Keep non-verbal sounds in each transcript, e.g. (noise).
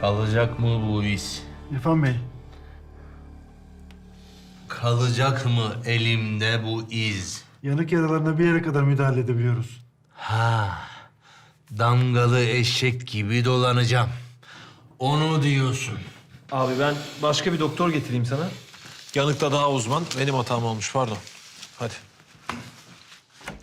Kalacak mı bu iz? İrfan Bey, Kalacak mı elimde bu iz? yanık yaralarına bir yere kadar müdahale edebiliyoruz. Ha, damgalı eşek gibi dolanacağım. Onu diyorsun. Abi ben başka bir doktor getireyim sana. Yanıkta daha uzman. Benim hatam olmuş pardon. Hadi.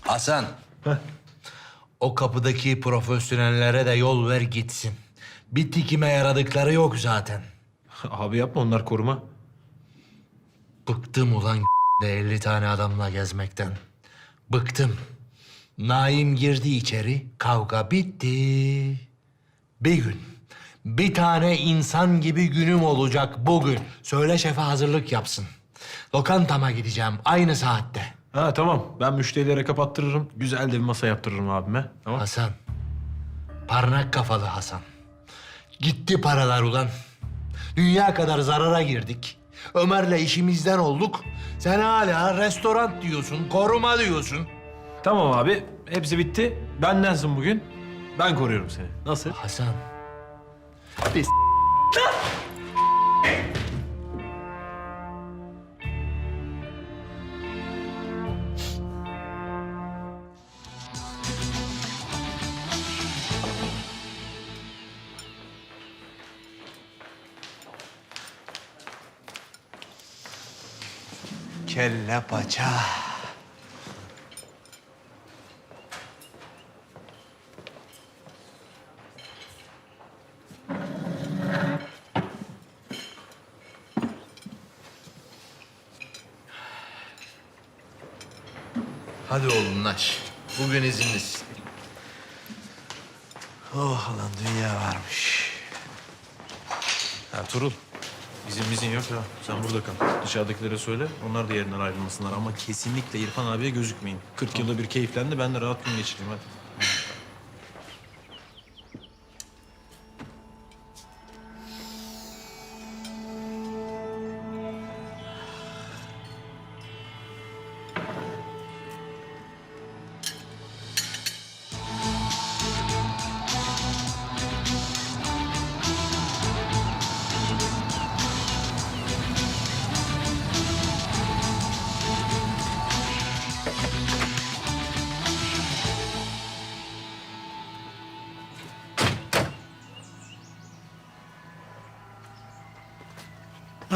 Hasan. O kapıdaki profesyonellere de yol ver gitsin. Bir tikime yaradıkları yok zaten. (laughs) Abi yapma onlar koruma. Bıktım ulan (laughs) de 50 tane adamla gezmekten. Bıktım. Naim girdi içeri, kavga bitti. Bir gün, bir tane insan gibi günüm olacak bugün. Söyle şefe hazırlık yapsın. Lokantama gideceğim aynı saatte. Ha tamam ben müşterilere kapattırırım. Güzel de bir masa yaptırırım abime. Tamam. Hasan, parnak kafalı Hasan. Gitti paralar ulan. Dünya kadar zarara girdik. Ömer'le işimizden olduk. Sen hala restoran diyorsun, koruma diyorsun. Tamam abi hepsi bitti. Bendensin bugün. Ben koruyorum seni. Nasıl? Hasan. Biz... Kelle paça. Hadi oğlum Naş. Bugün izinlisin. Oh lan dünya varmış. Ha Bizim bizim yok ya. Sen burada kal. Dışarıdakilere söyle. Onlar da yerinden ayrılmasınlar. Ama kesinlikle İrfan abiye gözükmeyin. 40 yılda bir keyiflendi. Ben de rahat gün geçireyim hadi.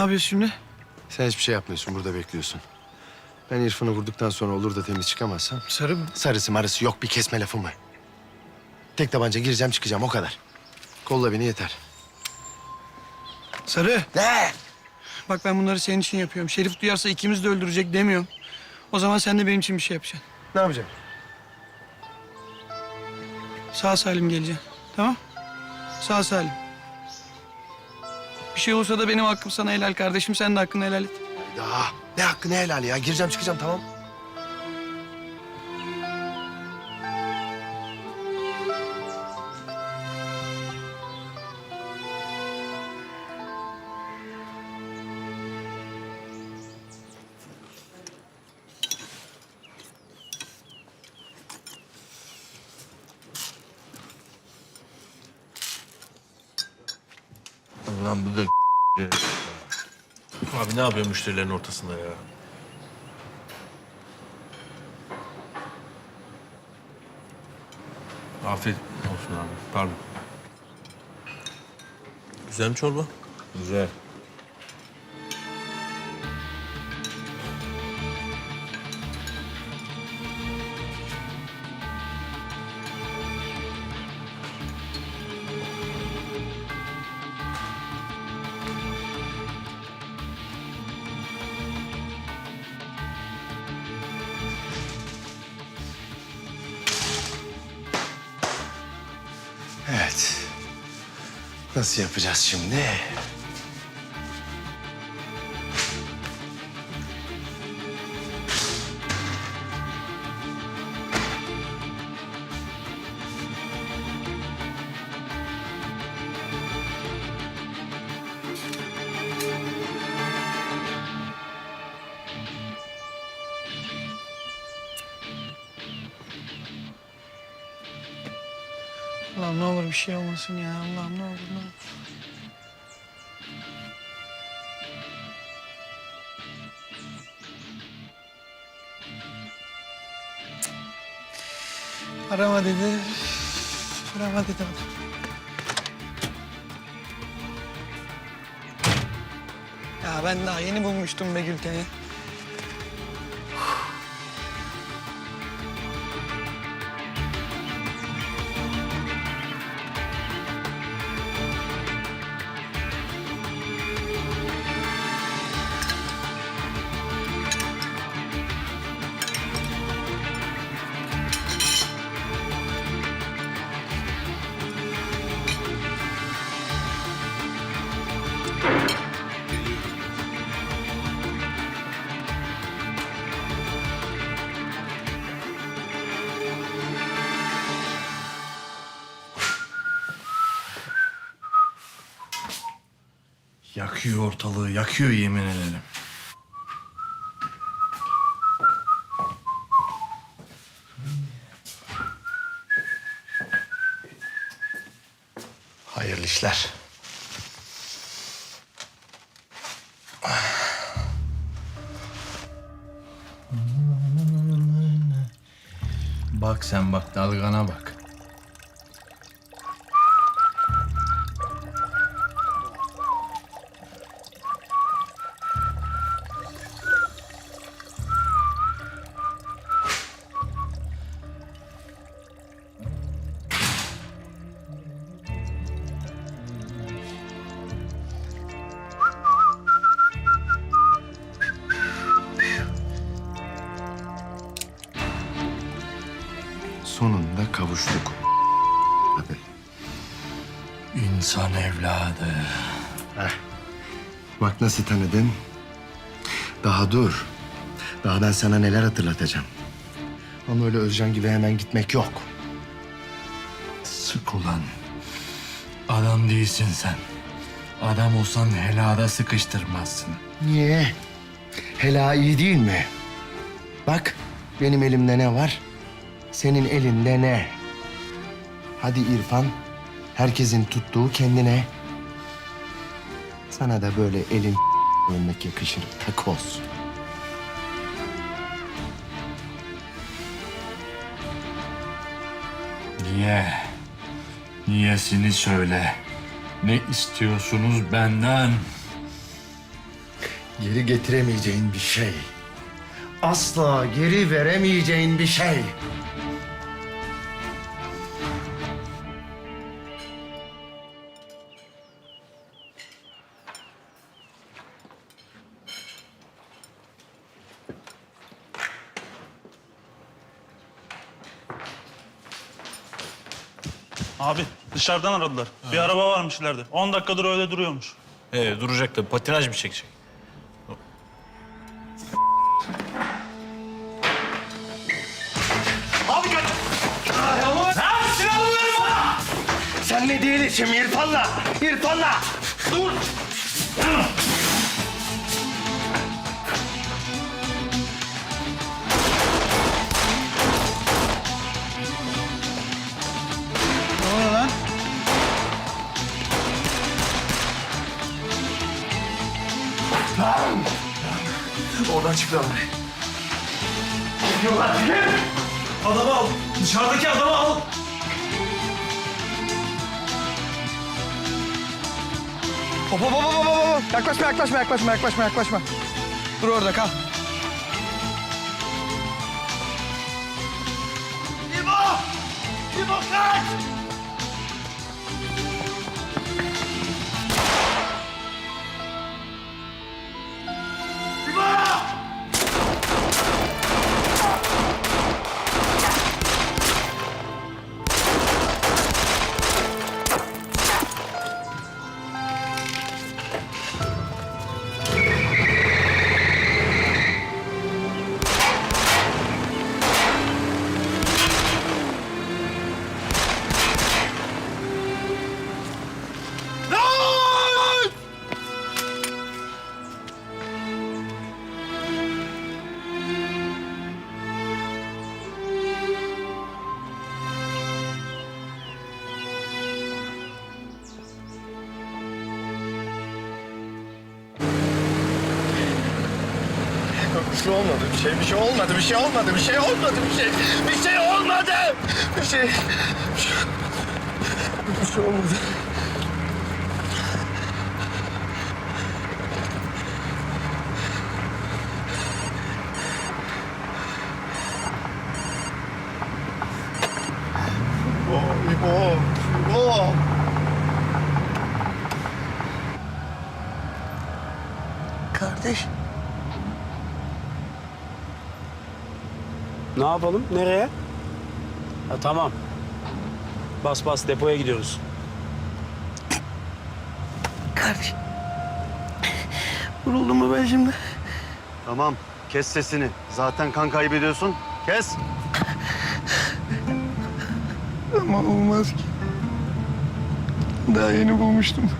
Yapıyorsun şimdi? Sen hiçbir şey yapmıyorsun, burada bekliyorsun. Ben İrfan'ı vurduktan sonra olur da temiz çıkamazsam... Sarı mı? Sarısı marısı yok, bir kesme lafım var. Tek tabanca gireceğim, çıkacağım, o kadar. Kolla beni yeter. Sarı. Ne? Bak ben bunları senin için yapıyorum. Şerif duyarsa ikimiz de öldürecek demiyorum. O zaman sen de benim için bir şey yapacaksın. Ne yapacağım? Sağ salim geleceksin. Tamam? Sağ salim. Bir şey olursa da benim hakkım sana helal kardeşim. Sen de hakkını helal et. Daha ne hakkı ne helal ya? Gireceğim, çıkacağım, tamam. Lan bu da Abi ne yapıyor müşterilerin ortasında ya? Afiyet olsun abi. Pardon. Güzel mi çorba? Güzel. Nasıl yapacağız şimdi? Bir şey olmasın ya. Allah'ım ne olur ne olur. Cık. Arama dedi. Arama dedi. Ya ben daha yeni bulmuştum be Gülten'i. Yakıyor ortalığı, yakıyor yemin ederim. Hayırlı işler. Bak sen bak dalgana bak. Hadi. İnsan evladı. Bak nasıl tanıdın. Daha dur. Daha ben sana neler hatırlatacağım. Ama öyle Özcan gibi hemen gitmek yok. Sık ulan. Adam değilsin sen. Adam olsan helada sıkıştırmazsın. Niye? Hela iyi değil mi? Bak benim elimde ne var? Senin elinde ne? Hadi İrfan. Herkesin tuttuğu kendine. Sana da böyle elin ölmek yakışır takoz. Niye? Niyesini söyle. Ne istiyorsunuz benden? Geri getiremeyeceğin bir şey. Asla geri veremeyeceğin bir şey. Dışarıdan aradılar. Bir araba varmış ileride. 10 dakikadır öyle duruyormuş. Ee, duracak da patinaj mı çekecek? Sen ne değilsin İrfan'la? İrfan'la! Dur! Oradan çıktılar. Adamı al. Dışarıdaki adamı al. Hop hop hop hop hop. Yaklaşma yaklaşma yaklaşma yaklaşma yaklaşma. Dur orada kal. Bir şey olmadı, bir şey, bir şey olmadı, bir şey olmadı, bir şey olmadı, bir şey, bir şey olmadı. Bir şey, bir şey, bir şey olmadı. İbo, İbo, İbo. Kardeş. Ne yapalım? Nereye? Ha, tamam. Bas bas depoya gidiyoruz. Kardeş. Vuruldum mu ben şimdi? Tamam, kes sesini. Zaten kan kaybediyorsun. Kes. Ama olmaz ki. Daha yeni bulmuştum.